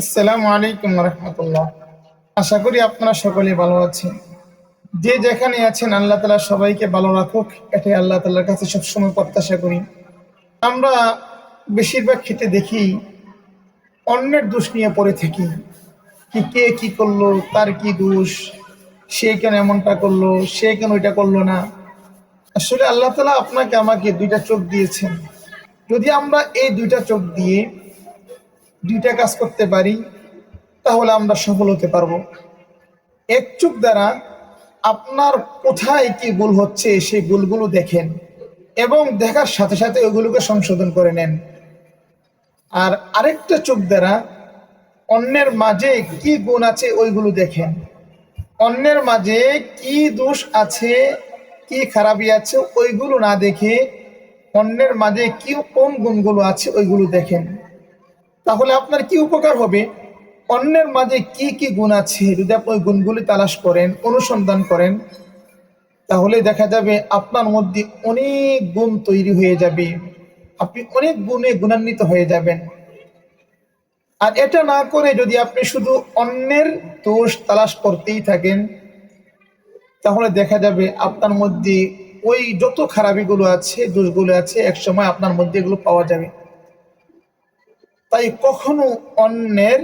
আসসালামু আলাইকুম রহমতুল্লাহ। আশা করি আপনারা সকলে ভালো আছেন। যে যেখানে আছেন, আল্লাহ তালা সবাইকে ভালো রাখুক, এটাই আল্লাহ তালার কাছে সবসময় প্রত্যাশা করি। আমরা বেশিরভাগ ক্ষেত্রে দেখি, অন্যের দোষ নিয়ে পড়ে থাকি। কি কে কি করল, তার কি দোষ, সে কেন এমনটা করল, সে কেন ওইটা করল না। আসলে আল্লাহ তালা আপনাকে আমাকে দুইটা চোখ দিয়েছেন। যদি আমরা এই দুইটা চোখ দিয়ে দুইটা কাজ করতে পারি, তাহলে আমরা সফল হতে পারব। এক চোখ দ্বারা আপনার কোথায় কি ভুল হচ্ছে, সেই ভুলগুলো দেখেন এবং দেখার সাথে সাথে ওগুলোকে সংশোধন করে নেন। আর আরেকটা চোখ দ্বারা অন্যের মাঝে কি গুণ আছে, ওইগুলো দেখেন। অন্যের মাঝে কি দোষ আছে, কি খারাপি আছে, ওইগুলো না দেখে অন্যের মাঝে কি কোন গুণগুলো আছে, ওইগুলো দেখেন। তাহলে আপনার কি উপকার হবে? অন্যের মাঝে কি কি গুণ আছে? যদি আপনি ওই গুণগুলি তালাশ করেন, অনুসন্ধান করেন, তাহলে দেখা যাবে আপনার মধ্যে অনেক গুণ তৈরি হয়ে যাবে। আপনি অনেক গুণে গুণান্বিত হয়ে যাবেন। আর এটা না করে যদি আপনি শুধু অন্যের দোষ তালাশ করতেই থাকেন, তাহলে দেখা যাবে আপনার মধ্যে ওই যত খারাপিগুলো আছে, দোষগুলো আছে, একসময় আপনার মধ্যে এগুলো পাওয়া যাবে। তাই কখনো অন্যের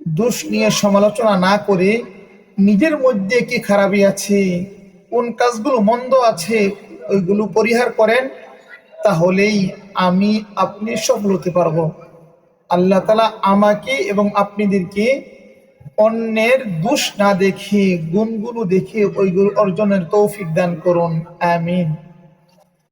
দোষ নিয়ে সমালোচনা না করে নিজের মধ্যে কি খারাপই আছে, কোন কাজগুলো মন্দ আছে, ওইগুলো পরিহার করেন, তাহলেই আমি আপনি সফল হতে পারব। আল্লাহ তালা আমাকে এবং আপনাদেরকে অন্যের দোষ না দেখে, গুণগুলো দেখে ওইগুলো অর্জনের তৌফিক দান করুন। আমিন।